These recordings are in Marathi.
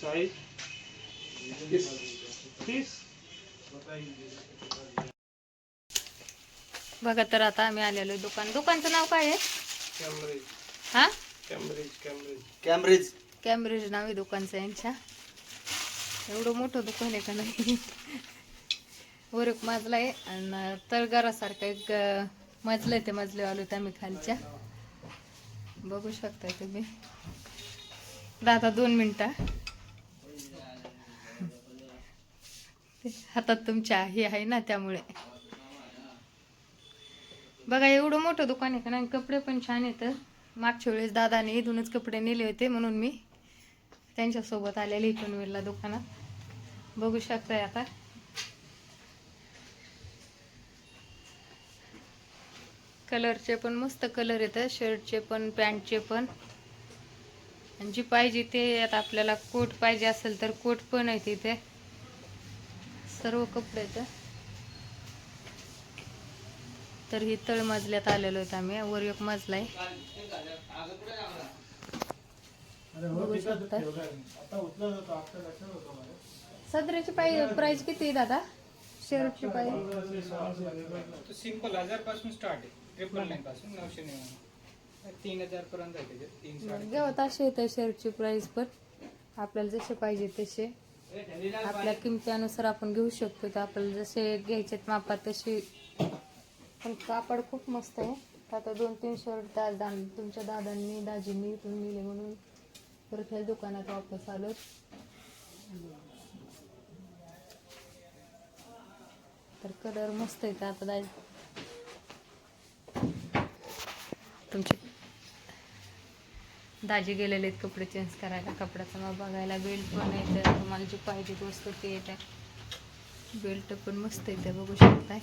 साईज तीस. बघा तर आता आम्ही आलेलो आहे दुकान. दुकानचं नाव काय आहे? कॅम्ब्रिज हा? कॅम्ब्रिज कॅम्ब्रिज कॅम्ब्रिज कॅम्ब्रिज नाव आहे दुकानचं यांच्या. एवढं मोठं दुकान आहे का नाही? वरक एक मजला आहे आणि तळगारासारखं एक मजलं आहे ते मजले आलो आम्ही खालच्या. बघू शकता तुम्ही. दादा दोन मिनटं. हातात तुमच्या हे आहे ना त्यामुळे. बघा एवढं मोठं दुकान आहे का नाही? कपडे पण छान येतं मागच्या वेळेस दादाने इथूनच कपडे नेले होते म्हणून मी त्यांच्यासोबत आलेले इथून वेळेला दुकानात. बघू शकताय आता. कलरचे पण मस्त कलर येतात शर्टचे पण पॅन्टचे पण. आणि जी पाहिजे ते आता आपल्याला कोट पाहिजे असेल तर कोट पण आहे तिथे. सर्व कपडे आहेत. तर ही तळ मजल्यात आलेलो आहेत आम्ही. वर एक मजला आहे. बघू शकता. सदऱ्याची पाय प्राइस किती आहे दादा? शर्टची पाय. तो सिंपल हजारपासून स्टार्ट आहे. ट्रिपल नाईन पासून नऊशे नव्याण्णव तीन हजार पर्यंत आहे त्याच्यात. तीन साडे घेवत असे येते शर्टची प्राइस पण. आपल्याला जसे पाहिजे तसे. आपल्या किमतीनुसार आपण घेऊ शकतो. तर आपल्याला जसे घ्यायचे मापात तसे पण कापड खूप मस्त आहे. आता दोन तीन शर्ट त्या दा तुमच्या दादांनी दाजींनी इथून नेले म्हणून. परत ह्या दुकानात वापस आलो तर कलर मस्त आहे आता दाज तुमचे दाजी गेलेले आहेत कपडे चेंज करायला. कपड्याचा मग बघायला बेल्ट पण येतं. तुम्हाला जी पाहिजे ती वस्तू ते येतात बेल्ट पण मस्त येतं बघू शकताय.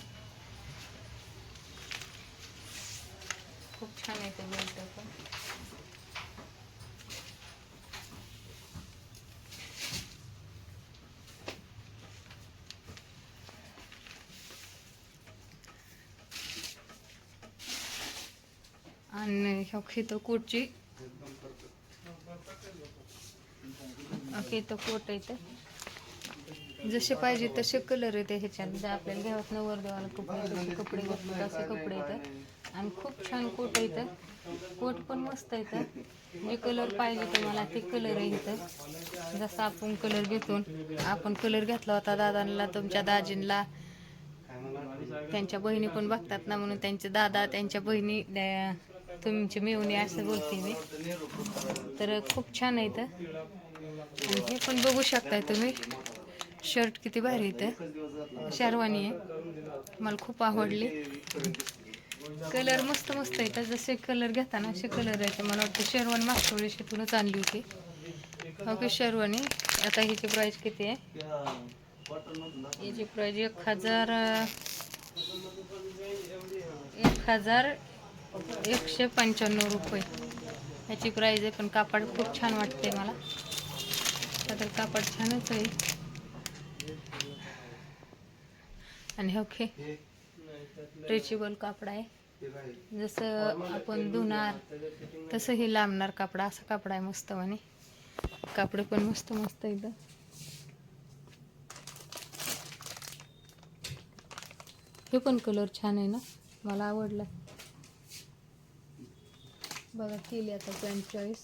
खूप छान येतं बेल्ट पण. आणि ह्या खेतो कोटची ओके कोट येते जसे पाहिजे तसे कलर येते ह्याच्यात. जर आपल्याला घ्यावत न देवाला कपडे कपडे घेतले तसे कपडे येतात. आणि खूप छान कोट येतं कोट पण मस्त येतं जे कलर पाहिजे तुम्हाला ते कलर येतं जसं आपण कलर घेतो आपण कलर घेतला होता दादांना तुमच्या दाजींना. त्यांच्या बहिणी पण बघतात ना म्हणून त्यांचे दादा त्यांच्या बहिणी तुमची मेवणी असं बोलते मी. तर खूप छान आहे इथं. आणि हे पण बघू शकताय तुम्ही. शर्ट किती भारी इथं. शेरवानी आहे. मला खूप आवडली. कलर मस्त मस्त आहे तर जसे कलर घेताना असे कलर आहेत. मला वाटतं शेरवानी मागच्या वेळेस इथूनच आणली होती. हो ओके शेरवानी? आता ह्याची प्राईस किती आहे? हिची प्राईज एक हजार एक हजार एकशे पंच्याण्णव रुपये. ह्याची प्राईज आहे पण कापड खूप छान वाटते मला. तर कापड छानच आहे. आणि ओके स्ट्रेचेबल कापड आहे. जसं आपण धुणार तसं हे लांबणार कापड असा कापड आहे मस्त म्हणे. कापड पण मस्त मस्त एकदम हे पण कलर छान आहे ना? मला आवडला. बघा केली आता पॅन्ट चॉईस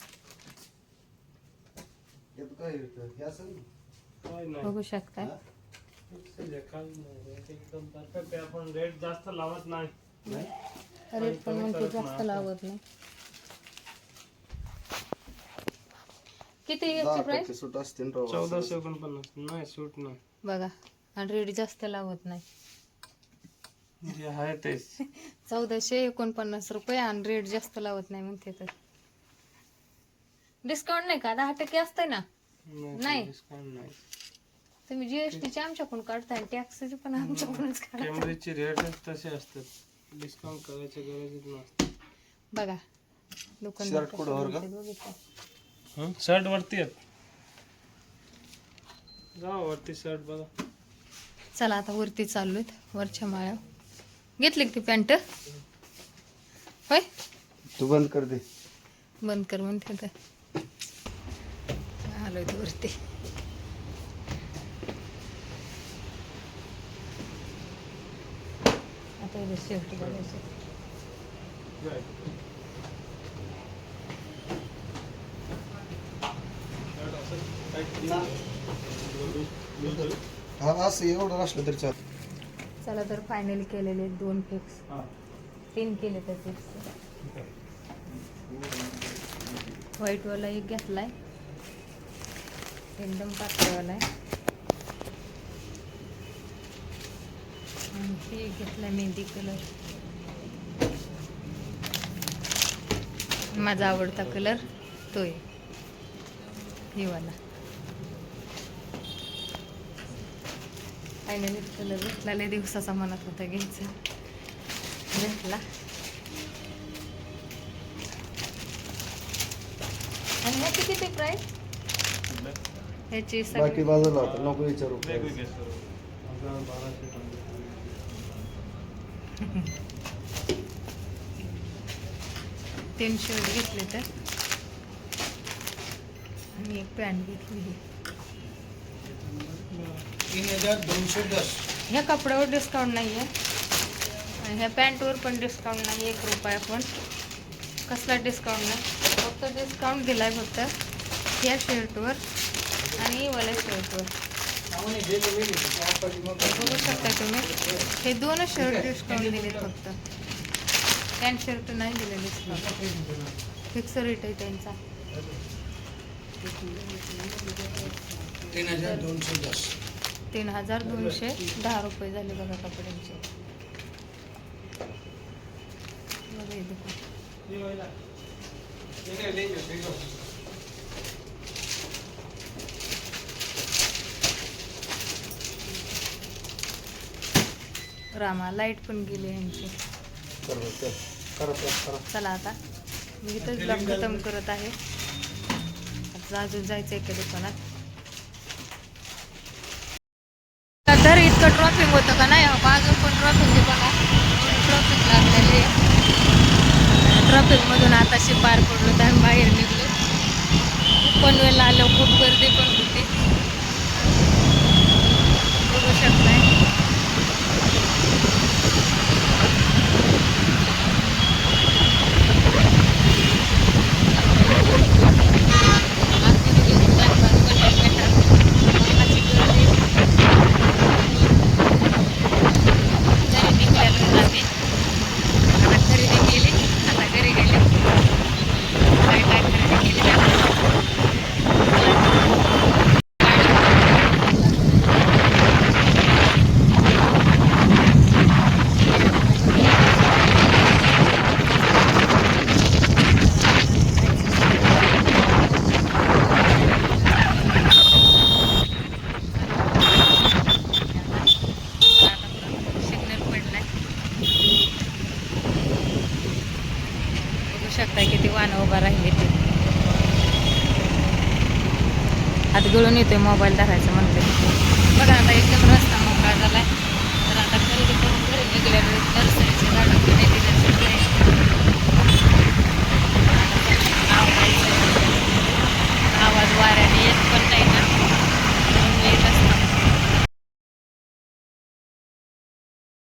काय नाही बघू शकताय एकदम परफेक्ट आहे आपण रेट जास्त लावत नाही रेट पण म्हणते जास्त लावत नाही. किती याची प्राइस सूट असते ना राव. चौदाशे एकोणपन्नास. नाही सूट नाही. बघा आणि रेट जास्त लावत नाही. जे आहे तेच. चौदाशे एकोणपन्नास रुपये आणि रेट जास्त लावत नाही म्हणते तर. डिस्काउंट नाही का? दहा टक्के असतंय ना? नाही. डिस्काउंट नाही? तुम्ही जीएसटीचे आमच्याकडून काढताय टॅक्सचे पण आमच्याकडूनच काढा कॅमेरेचे रेटच तसे असतात. डिस्काउंट करायची गरजच नसते. बघा. दुकान Shirt कुठं वर का? बघितलं. शर्ट वरती आहेत. जा वरती शर्ट बघा. चला आता वरती चाललोय वरच्या माळ्या. घेतली का ती पॅन्ट? होय? तू बंद कर दे. बंद कर म्हणते आलोय ते वरती. आता इथे शेवटी बघायचं. हा असं एवढं असलं तरी चाल चला तर फायनली केलेले दोन फिक्स तीन केले तर फिक्स व्हाईटवाला एक घेतलाय. एकदम पातळवाला आहे. आणि ते एक घेतलाय मेहंदी कलर माझा आवडता कलर तो आहे. हे फायनली कलर घेतला लय दिवसाचा मनात होता घ्यायचा. घेतला आणि ह्याची किती प्राइस ह्याची बाकी बाजूला होता नको विचारू. तीन शर्ट घेतले तर. आणि एक पॅन्ट घेतली. तीन हजार दोनशे दस. ह्या कपड्यावर डिस्काउंट नाही आहे. आणि ह्या पॅन्टवर पण डिस्काउंट नाही एक रुपया पण. कसला डिस्काउंट नाही. फक्त डिस्काउंट दिला आहे फक्त ह्या शर्टवर आणि वाल्या शर्टवर बघू शकता तुम्ही. हे दोनच शर्ट डिस्काउंट दिले फक्त. पॅन्ट शर्ट नाही दिले डिस्काउंट फिक्स रेट आहे त्यांचा. तीन हजार दोनशे दस. तीन हजार दोनशे दहा रुपये झाले बघा कपड्यांचे. रामा लाइट पण गेली यांची. चला आता. मी इथं खतम करत आहे. आता अजून जायचं एका दुकानात तर इतकं ट्रॉफिक होतं का नाही अहो, पण ट्रॉफिक बघा ट्रॉफिक लागलेली ट्रॉफिक मधून आताशी पार पडलो तर आम्ही बाहेर निघलो. पनवेलला आलो खूप गर्दी पण होती. बघू शकताय. आता गळून येतोय मोबाईल धरायचा म्हणते बघा आता एकदम रस्ता मोकळा झालाय. तर आता खरेदी करून घरी निघाल्यावर नर्सरीचे झाडं घेणे आवाज वाऱ्याने येत